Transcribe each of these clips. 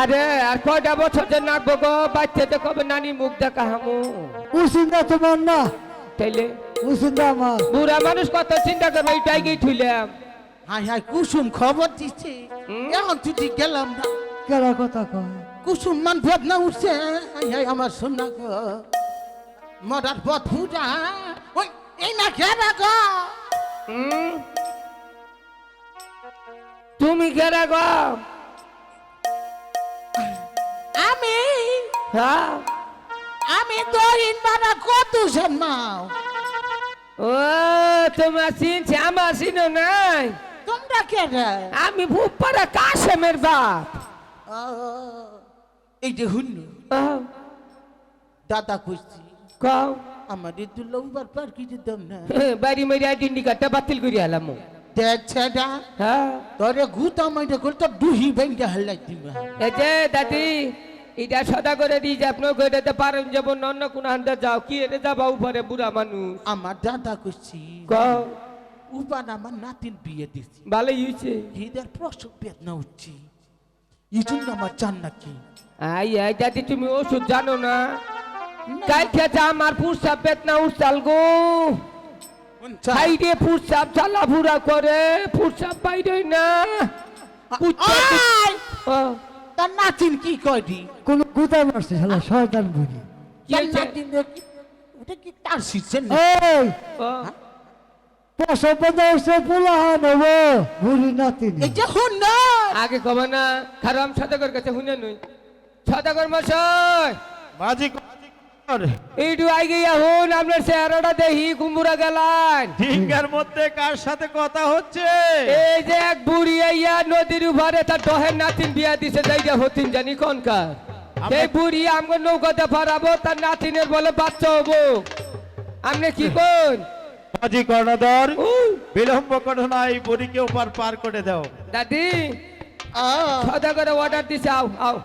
আরে আর কয়টা বছর যে নাকবো গো বাচ্চাতে কবে নানি মুখ দেখা হামু? উসিন্দা তোমার না? তাইলে? উসিন্দা আমার। বুড়া মানুষ কত চিন্তা করবে এইটাই গিয়ে থুইলাম। হাই হাই কুসুম খবর দিচ্ছে? এখন তুই গেলাম না। কেরা কথা কয়? কুসুম মান বেদনা উঠছে। হাই হাই আমার সোনা গো। মরার পথ ফুটা ওই এই না খেলা গো। হুম? তুমি কেরা গো? আমি? হ্যাঁ? আমি দহিন বাবা কত সম্মাও ও তোমার চিনছি আমার চিনো নাই? তোমরা কে আমি ভুপারা কাশেমের বাপ। ও, এই যে হুন্ন দাদা খুঁজছি কও। আমার একটু লম্বার পার কি দিতাম না বাড়ি মেরি আইডেন্টি কার্ডটা বাতিল করে আলাম হ্যাঁ। তোরে গুতা মাইটা করতে তো ডুহি ভেঙ্গে হাল্লাই দিবা এই যে দাদি এটা সদা করে দিই যে আপনার ঘরেতে পারেন যাব অন্য কোন যাও কি এটা যাবা উপরে বুড়া মানুষ? আমার দাদা উপান আমার নাতিন বিয়ে দিচ্ছি হৃদয়ের প্রসব বেদনা উঠছি আমার চান নাকি? আই আই দাদি তুমি ওষুধ জানো না? কাল খেতে আমার পুরসাপ বেতনা উঠছাল গো। সাইডে পুরসাপ চালাফুরা করে পুরসাপ বাইরে না। তার নাতিন কি কয়টি? কোন গুতা মারছে শালা শয়তান বুড়ি। ওটা কি তার শিখছেন এই! নাতিনি। না! আগে কবে না খারাম সদাগর কাছে শুনে নই। সদাগর মশাই! মাঝি এইটু আগে এখন আপনার চেহারাটা দেখি কুম্বুরা গেলান। ঢিঙ্গার মধ্যে কার সাথে কথা হচ্ছে? এই যে এক বুড়ি আইয়া নদীর উপরে তার দহের নাতিন বিয়া দিছে যাইয়া হতিন জানি কোনকার সেই বুড়ি আমগো নৌকাতে পারাবো তার নাতিনের বলে বাচ্চা হব। আপনি কি কোন? মাঝি কর্ণধর বিলম্ব করো না এই বুড়িকে ওপার পার করে দাও। দাদি আ, সদা করে অর্ডার দিছে আও আও।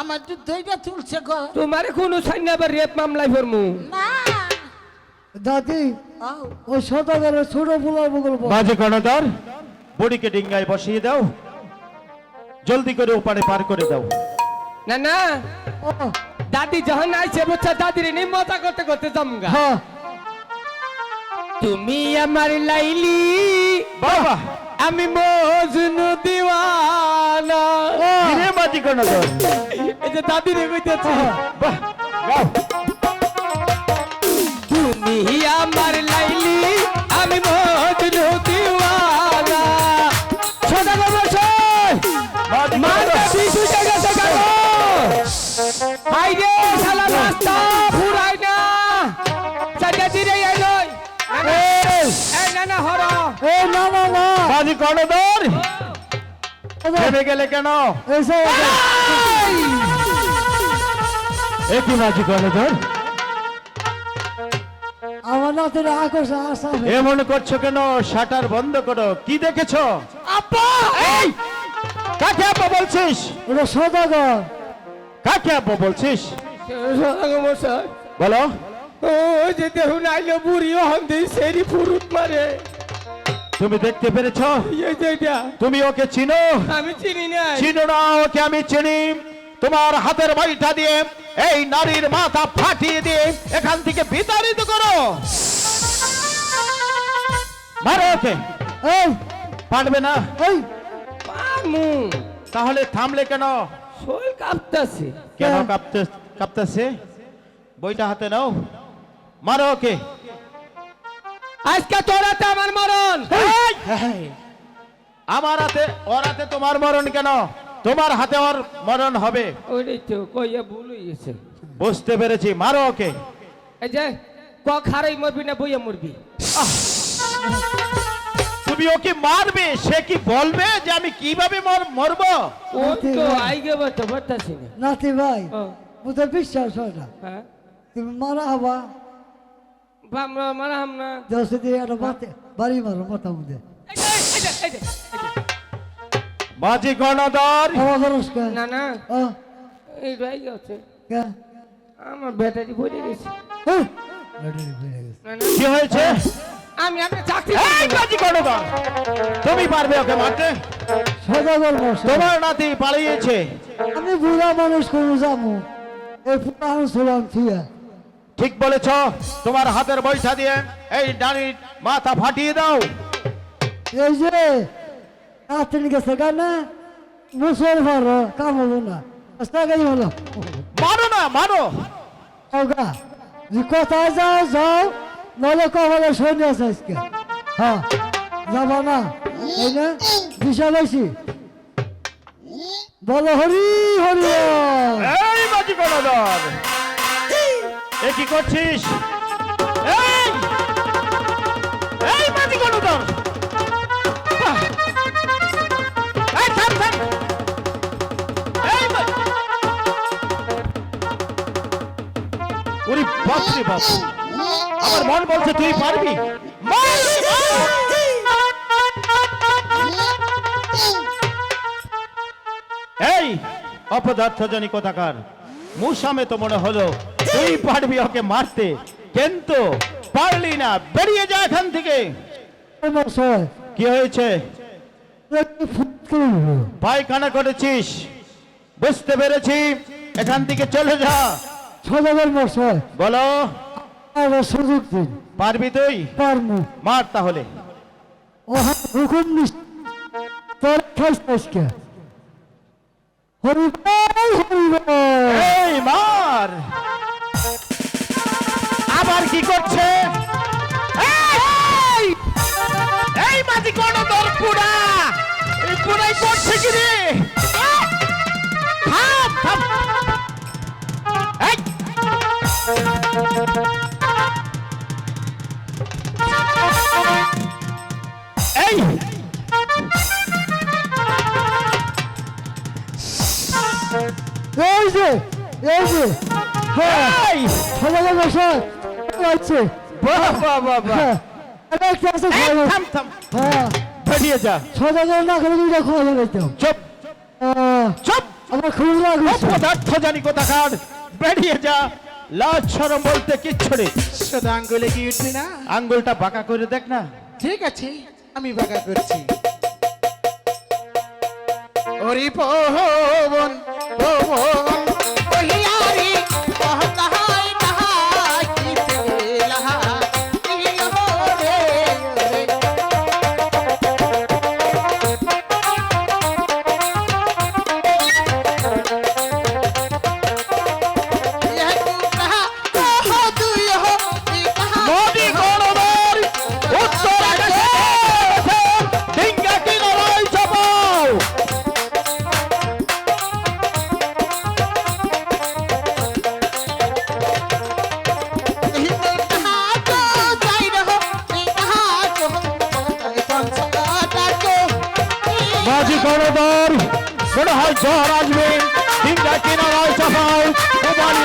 আমার তো দইটা তুলছে গো। তোমার কোনো সাইনা আবার রেপ মামলায় ফরমু না। দাদি ওই সদাগরের ছোট পোলার বগল মাঝি কর্ণধর বুড়িকে ডিঙ্গায় বসিয়ে দাও। জলদি করে ওপারে পার করে দাও। না না। দাদি যখন আইছে বুঝছা দাদির মজা করতে করতে জমগা। হ্যাঁ তুমি আমার লাইলি। বাবা। আমি মজনু দিওয়ানা। মাঝি কর্ণধর এই যে দাদি রে কইতেছে। বাহ। তুমি আমার লাইলি আমি মজনু দিওয়ানা সদা বাবা সই। কর্ণধর শিশু জায়গা থেকে হাই রে শালা রাস্তা ফুরাই না। সাজা দিরে এলই এই। না না হর। এই না না না। মাঝি কর্ণধর থেমে গেলে কেন? এই! সব একই মাঝি কর্ণধর আমার নাতির এমন করছ কেন? শাটার বন্ধ করো। কি দেখেছ? আপা! এই! কাকে আপা বলছিস? ওটা সদাগর। কাকে আপা বলছিস? মশাই। বলো। ওই যে দেখুন আইলো বুড়ি হন দিই সেরি ফুরুত মারে। তুমি দেখতে পেরেছ? এই যে এটা। তুমি ওকে চিনো? আমি চিনি না চিনো না ওকে আমি চিনি। তোমার হাতের বাইটা দিয়ে এই নারীর মাথা ফাটিয়ে দিয়ে এখান থেকে বিতাড়িত করো। মারো ওকে। এই। পারবে না? এই। পামু তাহলে থামলে কেন? শরীর কাঁপতেছে। কেন। কাঁপতে কাঁপতেছে? বইটা হাতে নাও। মারো ওকে। আজকে তোরাতে আমার মরণ। আমার হাতে ওর হাতে তোমার মরণ কেন? তোমার হাতে ওর মরণ হবে। গেছে। বুঝতে পেরেছি মারো ওকে। এই যে ক খারাই মরবি না বইয়া মরবি? তুমি ওকে মারবে সে কি বলবে যে আমি কীভাবে মর- মরবো? ও তো আইগে বলতে পারতাছি না। নাতি ভাই মুদের বিশ্বাস হয় না। হ্যাঁ। তুমি মারা হবা। মারাম না দশ দিয়ে একটা বাতে বাড়ি মারো মাথা মুদে। মাঝি না না। এই আমার ব্যাটারি গেছে। কি হয়েছে? আমি আপনার চাকরি এই করব। না। মাঝি গণধর তুমি পারবে ওকে মারতে। তোমার নাতি পালিয়েছে। আমি বুড়া মানুষ করে যাব। এই পুরানো থিয়া। ঠিক বলেছ। তোমার হাতের বৈঠা দিয়ে এই ডানির মাথা ফাটিয়ে দাও। এই যে রাত্রি গেছে গানে মুসল ভালো কাম হব না। রাস্তাগাই হলো। মানো না মানো। ওগা যে কোথায় যাও যাও নলে কবলে সৈন্য আছে আজকে। হ্যাঁ যাবা না এই না? বিশাল হয়েছি বলো হরি হরি। এই মাঝি গণধর এ কি করছিস? আমার মন বলছে তুই পারবি? এই অপদার্থজনী কোথাকার। মুসামে তো মনে হলো তুই পারবি ওকে মারতে কিন্তু পারলি না বেরিয়ে যা এখান থেকে। কি হয়েছে। পায়খানা করেছিস? বুঝতে পেরেছি। এখান থেকে চলে যা। সদাগর মশাই বলো। আর সুযোগ দিন। পারবি তুই? পারমু মার তাহলে। হুকুম হরি হরি মার! আবার কি করছে এই! মাঝি কোন তোর পুরা এই পুরাই করছে কি রে থাম, থাম। এই! এই এই যে এই যে হ্যাঁ এই! সদাগর মশাই আছে। বাহ বাহ বাহ বাহ। হ্যাঁ। এটা একটা আছে থাম থাম। হ্যাঁ। বেরিয়ে যা। সদাগর না করে দুইটা খাওয়া যাইতাম চুপ। চুপ। আমার খুব লাগছে অপদার্থ জানি কোথাকার। বেরিয়ে যা। লাজ সরম বলতে কিচ্ছু নেই। শুধু আঙ্গুলে কি উঠবি না? আঙ্গুলটা বাঁকা করে দেখ না। ঠিক আছে আমি বাঁকা করছি। ওরি পবন পবন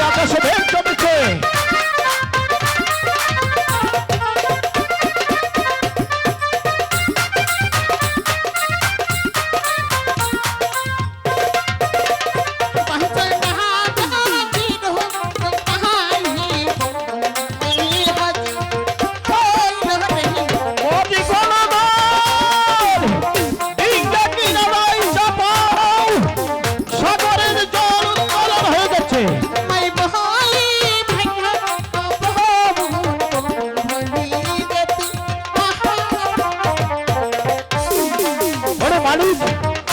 আকাশে বেগ জমেছে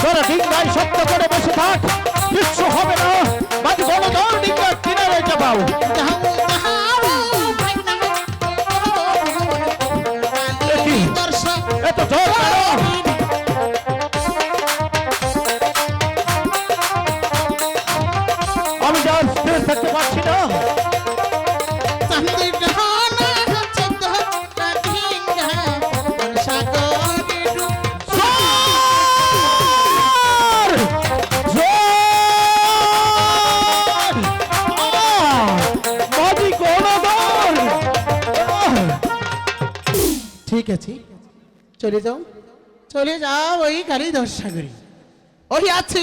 তোরা ডিঙ্গায় শক্ত করে বসে থাক। কিচ্ছু হবে না। মাঝে বড় দল ডিঙ্গা কিনারে চাপাও। আমি যা স্থির থাকতে পারছি না। ঠিক আছে। চলে যাও। চলে যাও ওই কালী দর্শাগরি ওই আছে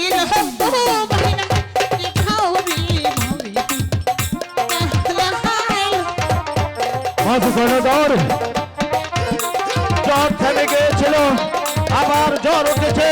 গিয়েছিল। আবার জ্বর উঠেছে।